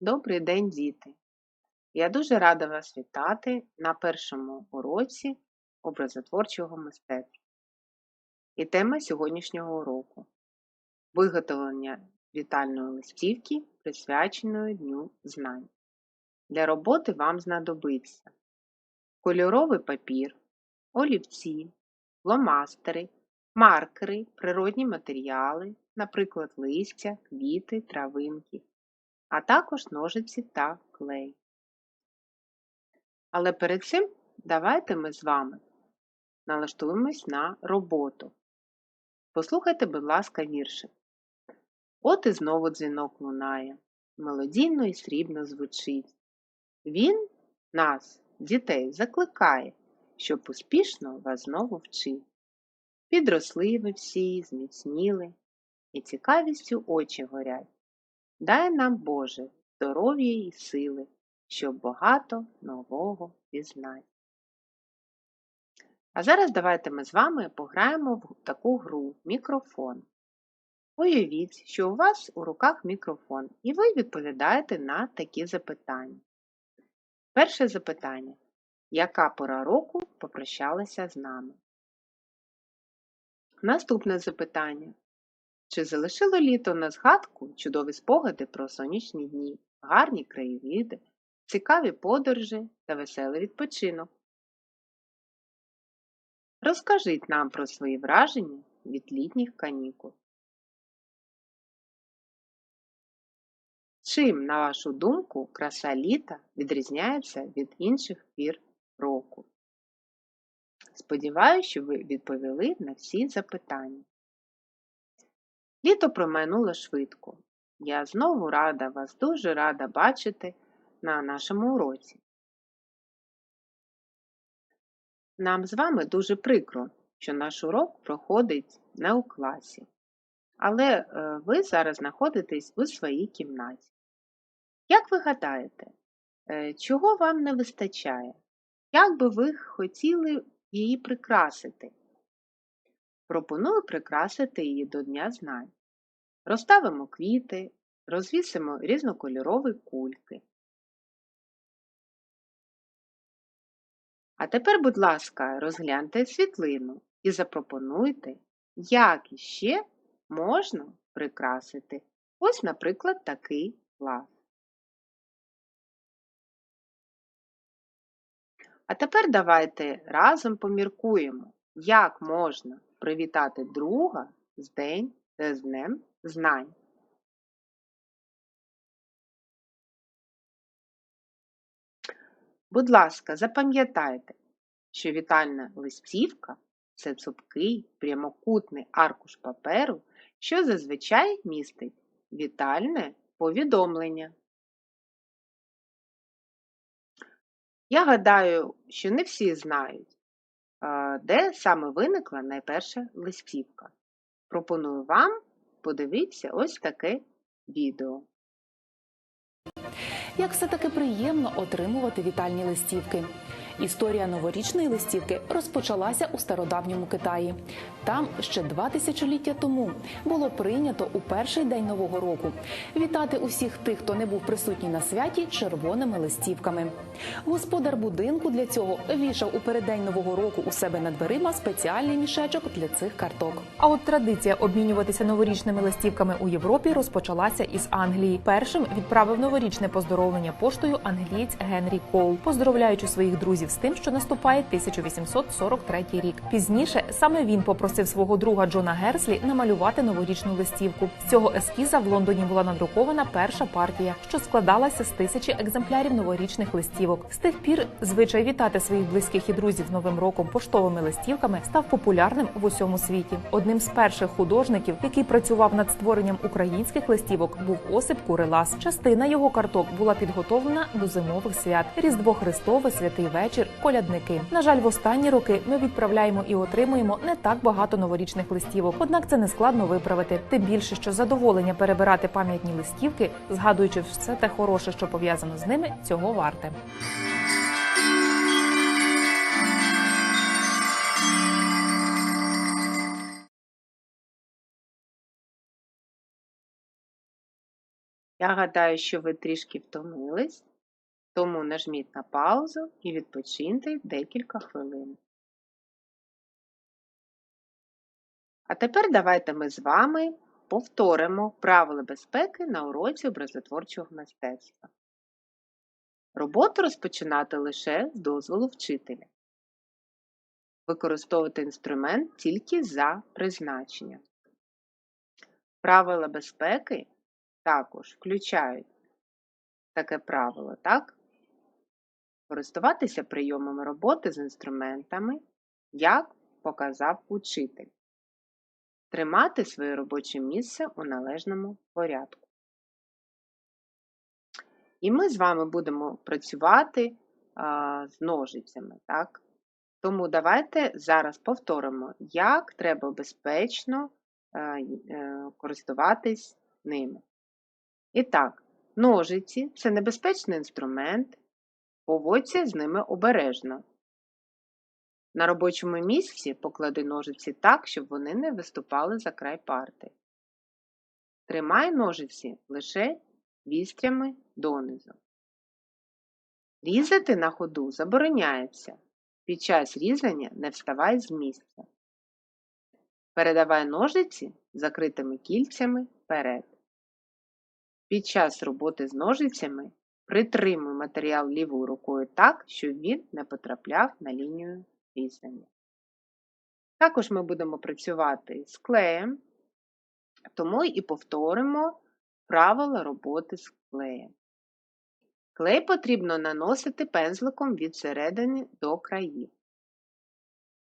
Добрий день, діти! Я дуже рада вас вітати на першому уроці образотворчого мистецтва. І тема сьогоднішнього уроку виготовлення вітальної листівки, присвяченої Дню знань. Для роботи вам знадобиться кольоровий папір, олівці, фломастери, маркери, природні матеріали, наприклад, листя, квіти, травинки а також ножиці та клей. Але перед цим давайте ми з вами налаштуємось на роботу. Послухайте, будь ласка, віршик. От і знову дзвінок лунає, мелодійно і срібно звучить. Він нас, дітей, закликає, щоб успішно вас знову вчив. Підросли ви всі, зміцніли, і цікавістю очі горять. Дай нам, Боже, здоров'я і сили, щоб багато нового пізнати. А зараз давайте ми з вами пограємо в таку гру мікрофон. Уявіть, що у вас у руках мікрофон, і ви відповідаєте на такі запитання. Перше запитання. Яка пора року попрощалася з нами? Наступне запитання. Чи залишило літо на згадку чудові спогади про сонячні дні, гарні краєвіди, цікаві подорожі та веселий відпочинок? Розкажіть нам про свої враження від літніх канікул. Чим, на вашу думку, краса літа відрізняється від інших пір року? Сподіваюся, що ви відповіли на всі запитання. Літо промайнуло швидко. Я знову рада вас, дуже рада бачити на нашому уроці. Нам з вами дуже прикро, що наш урок проходить не у класі, але е, ви зараз знаходитесь у своїй кімнаті. Як ви гадаєте, е, чого вам не вистачає? Як би ви хотіли її прикрасити? Пропоную прикрасити її до Дня знань. Розставимо квіти, розвісимо різнокольорові кульки. А тепер, будь ласка, розгляньте світлину і запропонуйте, як іще можна прикрасити ось, наприклад, такий лав. А тепер давайте разом поміркуємо, як можна привітати друга з день з Днем знань. Будь ласка, запам'ятайте, що вітальна листівка це цупкий прямокутний аркуш паперу, що зазвичай містить вітальне повідомлення. Я гадаю, що не всі знають, де саме виникла найперша листівка. Пропоную вам подивитися ось таке відео. Як все таки приємно отримувати вітальні листівки. Історія новорічної листівки розпочалася у стародавньому Китаї. Там ще два тисячоліття тому було прийнято у перший день нового року вітати усіх тих, хто не був присутній на святі, червоними листівками. Господар будинку для цього вішав у переддень нового року у себе над дверима спеціальний мішечок для цих карток. А от традиція обмінюватися новорічними листівками у Європі розпочалася із Англії. Першим відправив новорічне поздоровлення поштою англієць Генрі Коул, поздоровляючи своїх друзів з тим, що наступає 1843 рік. Пізніше саме він попросив свого друга Джона Герслі намалювати новорічну листівку. З цього ескіза в Лондоні була надрукована перша партія, що складалася з тисячі екземплярів новорічних листівок. З тих пір звичай вітати своїх близьких і друзів новим роком поштовими листівками став популярним в усьому світі. Одним з перших художників, який працював над створенням українських листівок, був Осип Курилас. Частина його карток була підготовлена до зимових свят Різдво Христове, святий вечір вечір колядники. На жаль, в останні роки ми відправляємо і отримуємо не так багато новорічних листівок. Однак це не складно виправити. Тим більше, що задоволення перебирати пам'ятні листівки, згадуючи все те хороше, що пов'язано з ними, цього варте. Я гадаю, що ви трішки втомились, тому нажміть на паузу і відпочиньте декілька хвилин. А тепер давайте ми з вами повторимо правила безпеки на уроці образотворчого мистецтва. Роботу розпочинати лише з дозволу вчителя. Використовувати інструмент тільки за призначенням. Правила безпеки також включають таке правило, так? Користуватися прийомами роботи з інструментами, як показав учитель. Тримати своє робоче місце у належному порядку. І ми з вами будемо працювати а, з ножицями, так? Тому давайте зараз повторимо, як треба безпечно е, е, користуватись ними. І так, ножиці це небезпечний інструмент, поводься з ними обережно. На робочому місці поклади ножиці так, щоб вони не виступали за край парти. Тримай ножиці лише вістрями донизу. Різати на ходу забороняється. Під час різання не вставай з місця. Передавай ножиці закритими кільцями вперед. Під час роботи з ножицями притримуй матеріал лівою рукою так, щоб він не потрапляв на лінію різання. Також ми будемо працювати з клеєм, тому і повторимо правила роботи з клеєм. Клей потрібно наносити пензликом від середини до країв.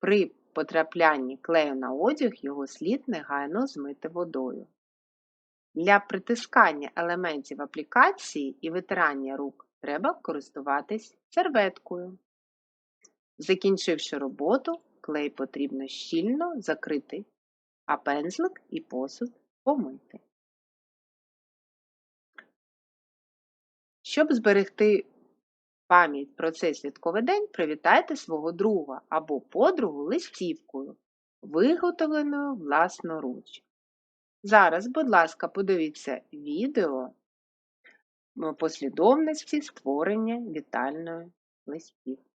При потраплянні клею на одяг його слід негайно змити водою. Для притискання елементів аплікації і витирання рук треба користуватись серветкою. Закінчивши роботу, клей потрібно щільно закрити, а пензлик і посуд помити. Щоб зберегти пам'ять про цей святковий день, привітайте свого друга або подругу листівкою, виготовленою власноруч. Зараз, будь ласка, подивіться відео послідовності створення вітальної листівки.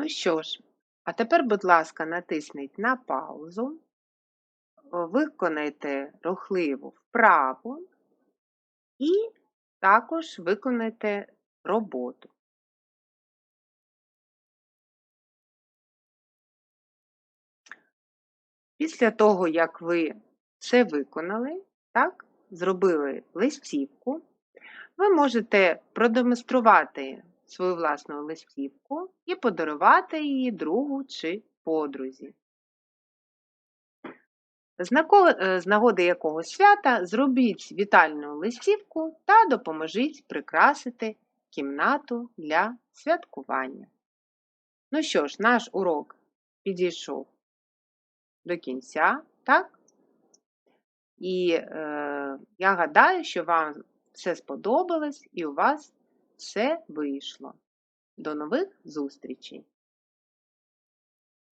Ну що ж, а тепер, будь ласка, натисніть на паузу, виконайте рухливу вправу і також виконайте роботу. Після того, як ви це виконали, так, зробили листівку, ви можете продемонструвати свою власну листівку і подарувати її другу чи подрузі. З е, нагоди якогось свята зробіть вітальну листівку та допоможіть прикрасити кімнату для святкування. Ну що ж, наш урок підійшов до кінця, так? І е, я гадаю, що вам все сподобалось і у вас все вийшло. До нових зустрічей!